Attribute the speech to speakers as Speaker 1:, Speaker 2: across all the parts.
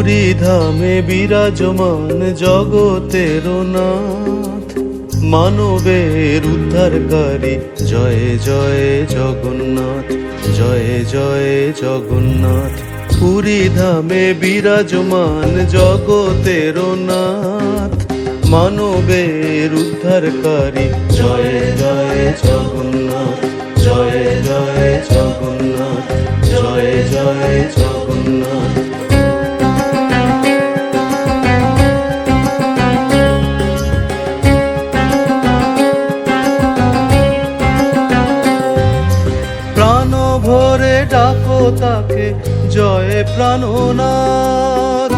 Speaker 1: ধামে বিরাজমান জগতের নাথ। মানবের উদ্ধারকারী, জয় জয়, জগন্নাথ, জয় জয়, জগন্নাথ। পুরী ধামে বিরাজমান জগতের নাথ। মানবের উদ্ধারকারী, জয় জয়, জগন্নাথ, জয় জয়, জগন্নাথ, জয় জয়, জগন্নাথ। ডাকো তাকে, জয় প্রাণনাথ।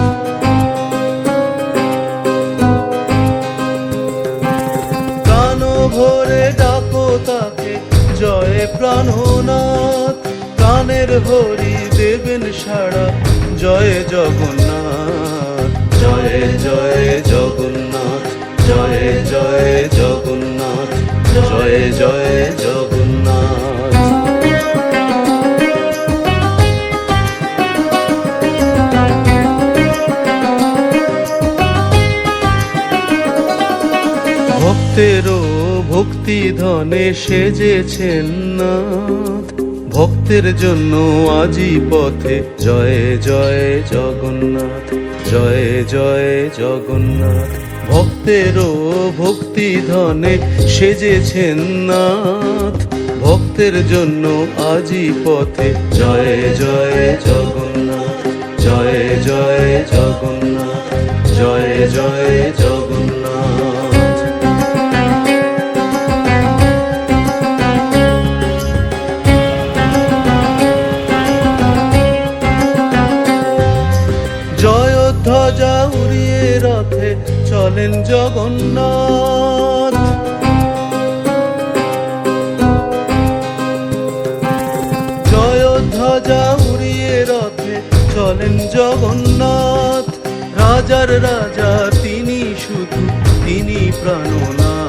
Speaker 1: প্রাণ ভরে ডাকো তাকে, জয় প্রাণনাথ। প্রাণের হরি দেবেন সাড়া জয় জগন্নাথ। জয় জয় জগন্নাথ, জয় জয় জগন্নাথ, জয় জয় ভক্তেরও ভক্তি ধনে সেজেছেন নাথ। ভক্তের জন্য আজি পথে জয় জয় জগন্নাথ, জয় জয় জগন্নাথ। ভক্তেরও ভক্তি ধনে সেজেছেন নাথ। ভক্তের জন্য আজি পথে জয় জয় জগন্নাথ, জয় জয় জগন্নাথ, জয় জয় জগন্নাথ। ধ্বজা উড়িয়ে রথে চলেন জগন্নাথ। জয় ধ্বজা উড়িয়ে রথে চলেন জগন্নাথ। রাজার রাজা, তিনি শুধু তিনি প্রাণনাথ।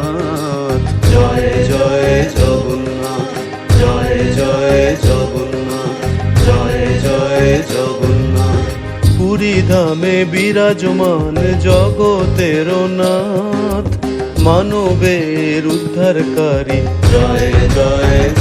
Speaker 1: পুরী ধামে বিরাজমান জগতের নাথ মানবের উদ্ধারকারী। জয় জয়